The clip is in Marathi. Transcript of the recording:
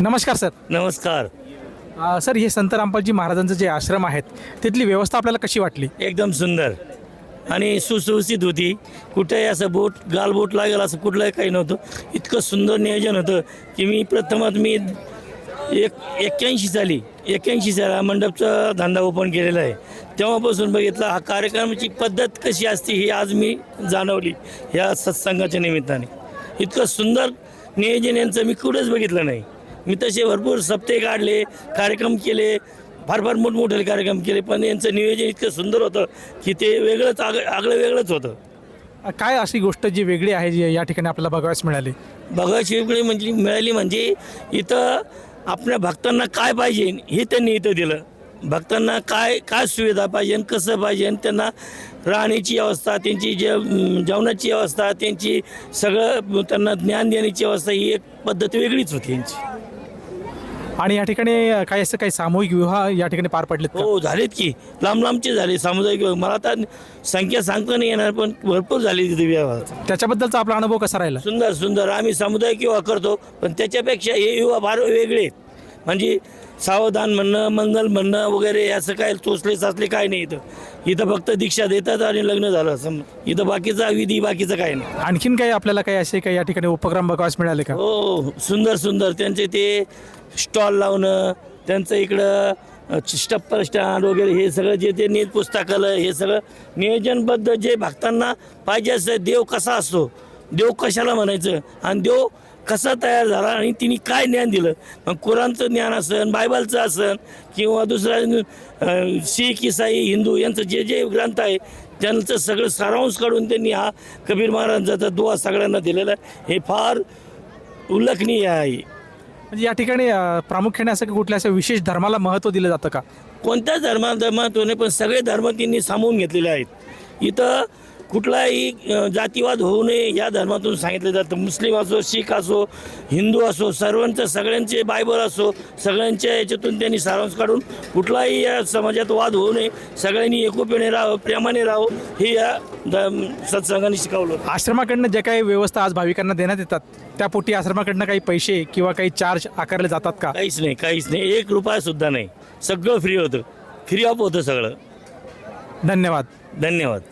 नमस्कार सर. नमस्कार. अ, सर हे संत रामपालजी महाराजांचं जे आश्रम आहेत तिथली व्यवस्था आपल्याला कशी वाटली? एकदम सुंदर. आणि सुसुसित होती. कुठेही असं बोट गाल बोट लागेल असं कुठलंही काही नव्हतं. इतकं सुंदर नियोजन होतं की मी प्रथमात मी एक एक्क्याऐंशी साली एक्क्याऐंशी साला मंडपचा धंदा ओपन केलेला आहे. तेव्हापासून बघितला हा कार्यक्रमाची पद्धत कशी असते ही आज मी जाणवली ह्या सत्संगाच्या निमित्ताने. इतकं सुंदर नियोजन यांचं मी कुठंच बघितलं नाही. मी तसे भरपूर सप्ते काढले कार्यक्रम केले फार फार मोठमोठे कार्यक्रम केले पण यांचं नियोजन इतकं सुंदर होतं की ते वेगळंच आग आगळं वेगळंच होतं. काय अशी गोष्ट जी वेगळी आहे जी या ठिकाणी आपल्याला बघायला मिळाली? बघायची वेगळी म्हणजे मिळाली म्हणजे इथं आपल्या भक्तांना काय पाहिजे हे त्यांनी इथं दिलं. भक्तांना काय काय सुविधा पाहिजे कसं पाहिजे त्यांना राहण्याची व्यवस्था त्यांची जे जेवणाची व्यवस्था त्यांची सगळं त्यांना ज्ञान देण्याची व्यवस्था ही एक पद्धत वेगळीच होती यांची. आणि या ठिकाणी काही असं काही सामूहिक विवाह या ठिकाणी पार पडलेत का? हो झालेत की. लांब लांबचे झाले सामुदायिक विवाह. मला आता संख्या सांगता नाही येणार पण भरपूर झाली तिथे विवाह. त्याच्याबद्दलचा आपला अनुभव कसा राहिला? सुंदर सुंदर. आम्ही सामुदायिक विवाह करतो पण त्याच्यापेक्षा हे विवाह फार वेगळे आहेत. म्हणजे सावधान म्हणणं मंगल म्हणणं वगैरे असं काय चोचले साचले काय नाही इथं. इथं फक्त दीक्षा देतात आणि लग्न झालं सम इथं बाकीचा विधी बाकीचं काय नाही. आणखीन काही आपल्याला काही असे काही या ठिकाणी उपक्रम बघायला मिळाले का? हो सुंदर सुंदर. त्यांचे ते स्टॉल लावणं त्यांचं इकडं स्टप्पर स्टँड वगैरे हे सगळं जे ते नीट पुस्तकालय हे सगळं नियोजनबद्ध जे भक्तांना पाहिजे असतं देव कसा असतो? देव कशाला म्हणायचं? आणि देव कसा तयार झाला आणि तिने काय ज्ञान दिलं? मग कुराणचं ज्ञान असन बायबलचं असन किंवा दुसरा शीख इसाई हिंदू यांचं जे जे ग्रंथ आहे त्यांचं सगळं सारांश काढून त्यांनी हा कबीर महाराजांचा दुवा सगळ्यांना दिलेला आहे. हे फार उल्लेखनीय आहे. म्हणजे या ठिकाणी प्रामुख्याने असं की कुठल्या असं विशेष धर्माला महत्त्व दिलं जातं का? कोणत्याच धर्मा धर्मात नाही पण सगळे धर्म त्यांनी सामावून घेतलेले आहेत. इथं कुठलाही जातीवाद होऊ नये या धर्मातून सांगितलं जातं. मुस्लिम असो शीख असो हिंदू असो सर्वांचं सगळ्यांचे बायबल असो सगळ्यांच्या याच्यातून त्यांनी सारांश काढून कुठलाही या समाजात वाद होऊ नये. सगळ्यांनी एकोप्याने राहावं प्रेमाने राहावं हे या सत्संगाने शिकवलं. आश्रमाकडनं जे काही व्यवस्था आज भाविकांना देण्यात येतात त्यापोटी आश्रमाकडनं काही पैसे किंवा काही चार्ज आकारले जातात का? काहीच नाही काहीच नाही. एक रुपया सुद्धा नाही. सगळं फ्री होतं. फ्री ऑफ होतं सगळं. धन्यवाद. धन्यवाद.